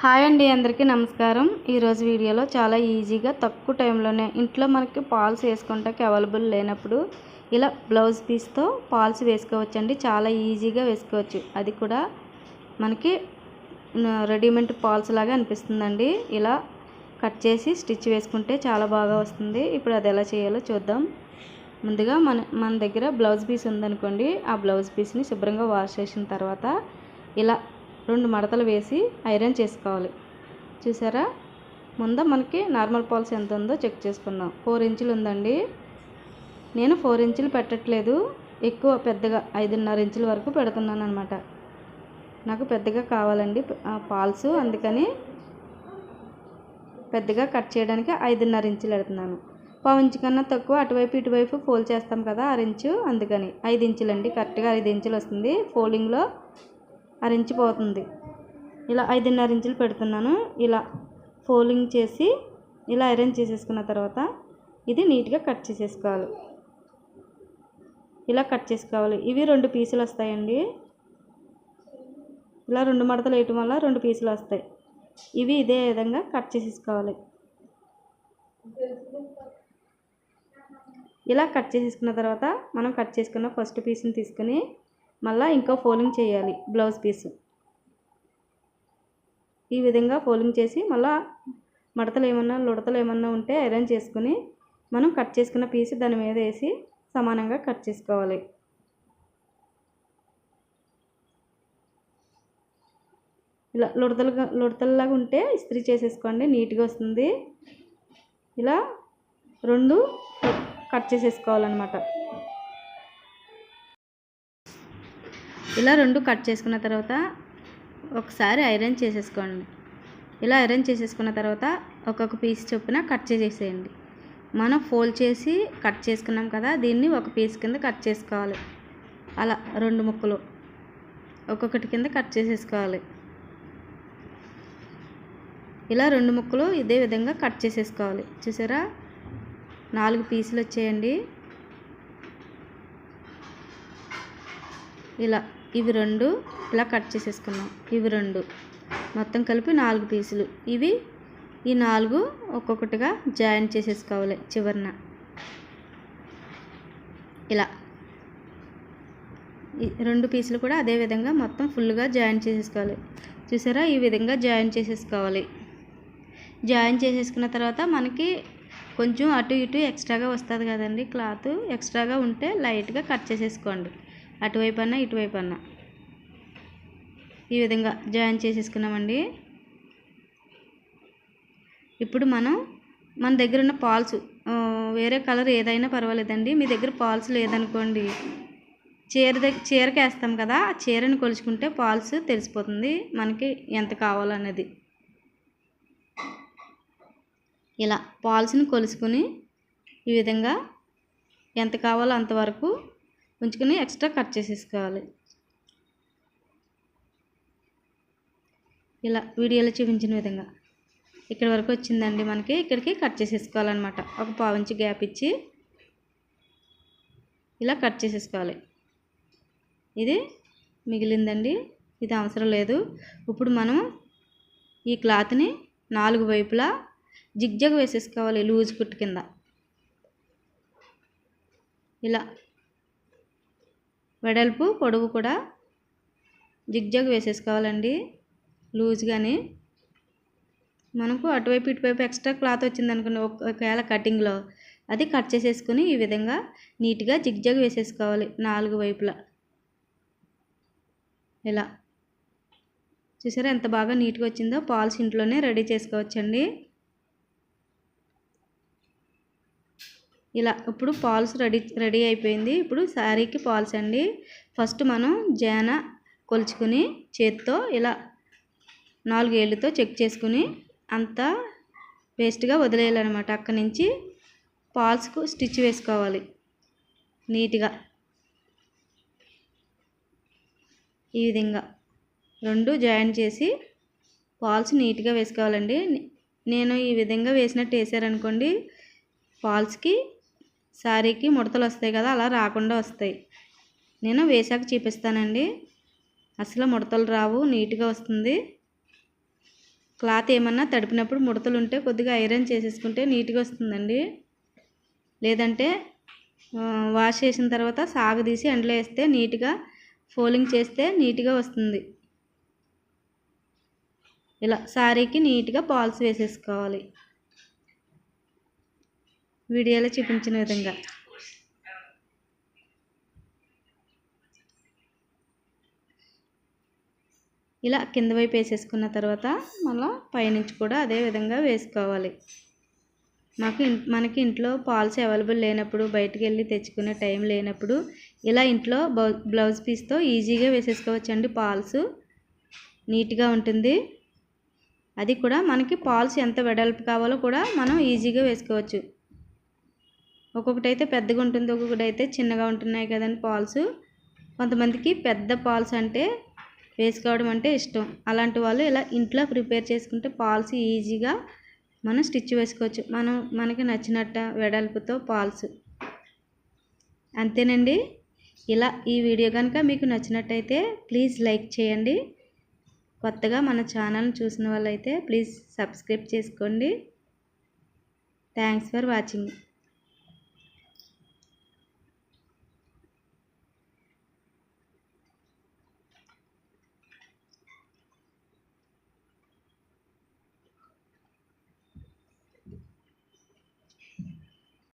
Hi అండి అందరికీ నమస్కారం. ఈరోజు వీడియోలో చాలా ఈజీగా తక్కువ టైంలోనే ఇంట్లో మనకి పాల్స్ వేసుకుంటాకి అవైలబుల్ లేనప్పుడు ఇలా బ్లౌజ్ పీస్తో పాల్స్ వేసుకోవచ్చండి. చాలా ఈజీగా వేసుకోవచ్చు. అది కూడా మనకి రెడీమేడ్ పాల్స్ లాగా అనిపిస్తుందండి. ఇలా కట్ చేసి స్టిచ్ వేసుకుంటే చాలా బాగా వస్తుంది. ఇప్పుడు అది ఎలా చేయాలో చూద్దాం. ముందుగా మన మన దగ్గర బ్లౌజ్ పీస్ ఉందనుకోండి. ఆ బ్లౌజ్ పీస్ని శుభ్రంగా వాష్ చేసిన తర్వాత ఇలా రెండు మడతలు వేసి ఐరన్ చేసుకోవాలి. చూసారా? ముందు మనకి నార్మల్ పాల్స్ ఎంత ఉందో చెక్ చేసుకుందాం. ఫోర్ ఇంచులు ఉందండి. నేను ఫోర్ ఇంచులు పెట్టట్లేదు. ఎక్కువ పెద్దగా ఐదున్నర ఇంచుల వరకు పెడుతున్నాను అనమాట నాకు పెద్దగా కావాలండి ఆ పాల్స్. అందుకని పెద్దగా కట్ చేయడానికి ఐదున్నర ఇంచులు పెడుతున్నాను. పావు ఇంచు కన్నా తక్కువ అటువైపు ఇటువైపు ఫోల్డ్ చేస్తాం కదా ఆరు ఇంచు అందుకని ఐదు ఇంచులండి. కరెక్ట్గా ఐదు ఇంచులు వస్తుంది. ఫోల్డింగ్లో అరించిపోతుంది. పోతుంది ఇలా ఐదున్నర ఇంచులు పెడుతున్నాను. ఇలా ఫోల్డింగ్ చేసి ఇలా ఐరన్ చేసేసుకున్న తర్వాత ఇది నీట్గా కట్ చేసేసుకోవాలి. ఇలా కట్ చేసుకోవాలి. ఇవి రెండు పీసులు వస్తాయండి. ఇలా రెండు మడతలు వేయటం వల్ల రెండు పీసులు వస్తాయి. ఇవి ఇదే విధంగా కట్ చేసేసుకోవాలి. ఇలా కట్ చేసేసుకున్న తర్వాత మనం కట్ చేసుకున్న ఫస్ట్ పీస్ని తీసుకుని మళ్ళీ ఇంకో ఫోల్డింగ్ చేయాలి బ్లౌజ్ పీస్. ఈ విధంగా ఫోల్డింగ్ చేసి మళ్ళీ మడతలు ఏమన్నా లుడతలు ఏమన్నా ఉంటే ఐరన్ చేసుకుని మనం కట్ చేసుకున్న పీస్ దాని మీద వేసి సమానంగా కట్ చేసుకోవాలి. ఇలా లుడతలుగా లుడతల్లాగా ఉంటే ఇస్త్రీ చేసేసుకోండి నీట్గా వస్తుంది. ఇలా రెండు కట్ చేసేసుకోవాలన్నమాట. ఇలా రెండు కట్ చేసుకున్న తర్వాత ఒకసారి ఐరన్ చేసేసుకోండి. ఇలా ఐరన్ చేసేసుకున్న తర్వాత ఒక్కొక్క పీస్ చొప్పున కట్ చేసేసేయండి. మనం ఫోల్డ్ చేసి కట్ చేసుకున్నాం కదా దీన్ని ఒక పీస్ కింద కట్ చేసుకోవాలి. అలా రెండు ముక్కలు ఒక్కొక్కటి కింద కట్ చేసేసుకోవాలి. ఇలా రెండు ముక్కలు ఇదే విధంగా కట్ చేసేసుకోవాలి. చూసారా? నాలుగు పీసులు వచ్చేయండి. ఇలా ఇవి రెండు ఇలా కట్ చేసేసుకున్నాం. ఇవి రెండు. మొత్తం కలిపి నాలుగు పీసులు. ఇవి ఈ నాలుగు ఒక్కొక్కటిగా జాయిన్ చేసేసుకోవాలి చివరిన. ఇలా. రెండు పీసులు కూడా అదే విధంగా మొత్తం ఫుల్గా జాయిన్ చేసేసుకోవాలి. చూసారా? ఈ విధంగా జాయిన్ చేసేసుకోవాలి. జాయిన్ చేసేసుకున్న తర్వాత మనకి కొంచెం అటు ఇటు ఎక్స్ట్రాగా వస్తుంది కదండి క్లాత్. ఎక్స్ట్రాగా ఉంటే లైట్గా కట్ చేసేసుకోండి. అటువైపు అన్నా ఇటువైపు అన్నా ఈ విధంగా జాయిన్ చేసేసుకున్నామండి. ఇప్పుడు మనం మన దగ్గర ఉన్న పాల్స్ వేరే కలర్ ఏదైనా పర్వాలేదండి. మీ దగ్గర పాల్స్ లేదనుకోండి. చీర దగ్గర చీరకి వేస్తాం కదా ఆ చీరను కొలుచుకుంటే పాల్స్ తెలిసిపోతుంది మనకి ఎంత కావాలన్నది. ఇలా పాల్స్ని కొలుసుకుని ఈ విధంగా ఎంత కావాలో అంతవరకు ఉంచుకుని ఎక్స్ట్రా కట్ చేసేసుకోవాలి. ఇలా వీడియోలో చూపించిన విధంగా. ఇక్కడ వరకు వచ్చిందండి మనకి. ఇక్కడికి కట్ చేసేసుకోవాలన్నమాట. ఒక పావుంచి గ్యాప్ ఇచ్చి ఇలా కట్ చేసేసుకోవాలి. ఇది మిగిలిందండి. ఇది అవసరం లేదు. ఇప్పుడు మనం ఈ క్లాత్ని నాలుగు వైపులా జిగ్జగ్ వేసేసుకోవాలి లూజ్ కుట్టు కింద. ఇలా వెడల్పు పొడవు కూడా జిగ్జగ్ వేసేసుకోవాలండి. లూజ్గానే. మనకు అటువైపు ఇటువైపు ఎక్స్ట్రా క్లాత్ వచ్చిందనుకోండి ఒకవేళ కటింగ్లో అది కట్ చేసేసుకుని ఈ విధంగా నీట్గా జిగ్జగ్ వేసేసుకోవాలి నాలుగు వైపులా. ఇలా. చూసారా ఎంత బాగా నీట్గా వచ్చిందో? పాల్స్ ఇంట్లోనే రెడీ చేసుకోవచ్చండి. ఇలా ఇప్పుడు పాల్స్ రెడీ రెడీ అయిపోయింది. ఇప్పుడు శారీకి పాల్స్ అండి. ఫస్ట్ మనం జాన కొలుచుకుని చేత్తో ఇలా నాలుగేళ్ళతో చెక్ చేసుకుని అంతా వేస్ట్గా వదిలేయాలన్నమాట. అక్కడి నుంచి పాల్స్కు స్టిచ్ వేసుకోవాలి. నీట్గా. ఈ విధంగా. రెండు జాయిన్ చేసి పాల్స్ నీట్గా వేసుకోవాలండి. నేను ఈ విధంగా వేసినట్టు వేసారనుకోండి ఫాల్స్కి శారీకి ముడతలు వస్తాయి కదా అలా రాకుండా వస్తాయి. నేను వేసాక చూపిస్తానండి. అసలు ముడతలు రావు నీట్గా వస్తుంది. క్లాత్ ఏమన్నా తడిపినప్పుడు ముడతలు ఉంటే కొద్దిగా ఐరన్ చేసేసుకుంటే నీట్గా వస్తుందండి. లేదంటే వాష్ చేసిన తర్వాత సాగదీసి ఎండలో వేస్తే నీట్గా ఫోలింగ్ చేస్తే నీట్గా వస్తుంది. ఇలా శారీకి నీట్గా పాల్స్ వేసేసుకోవాలి. వీడియోలో చూపించిన విధంగా. ఇలా కింద వైపు వేసేసుకున్న తర్వాత మళ్ళీ పైనుంచి కూడా అదే విధంగా వేసుకోవాలి. మాకు మనకి ఇంట్లో పాల్స్ అవైలబుల్ లేనప్పుడు బయటకు వెళ్ళి తెచ్చుకునే టైం లేనప్పుడు ఇలా ఇంట్లో బౌ- బ్లౌజ్ పీస్తో ఈజీగా వేసేసుకోవచ్చండి పాల్స్. నీట్గా ఉంటుంది. అది కూడా మనకి పాల్స్ ఎంత వెడల్పు కావాలో కూడా మనం ఈజీగా వేసుకోవచ్చు. ఒక్కొక్కటి అయితే పెద్దగా ఉంటుంది ఒక్కొక్కటి అయితే చిన్నగా ఉంటున్నాయి కదండి పాల్స్. కొంతమందికి పెద్ద పాల్స్ అంటే వేసుకోవడం అంటే ఇష్టం. అలాంటి వాళ్ళు ఇలా ఇంట్లో ప్రిపేర్ చేసుకుంటే పాల్స్ ఈజీగా మనం స్టిచ్ వేసుకోవచ్చు. మనం మనకి నచ్చినట్ట వెడల్పుతో పాల్స్. అంతేనండి. ఇలా ఈ వీడియో కనుక మీకు నచ్చినట్టయితే ప్లీజ్ లైక్ చేయండి. కొత్తగా మన ఛానల్ని చూసిన వాళ్ళైతే ప్లీజ్ సబ్స్క్రైబ్ చేసుకోండి. Thanks for watching.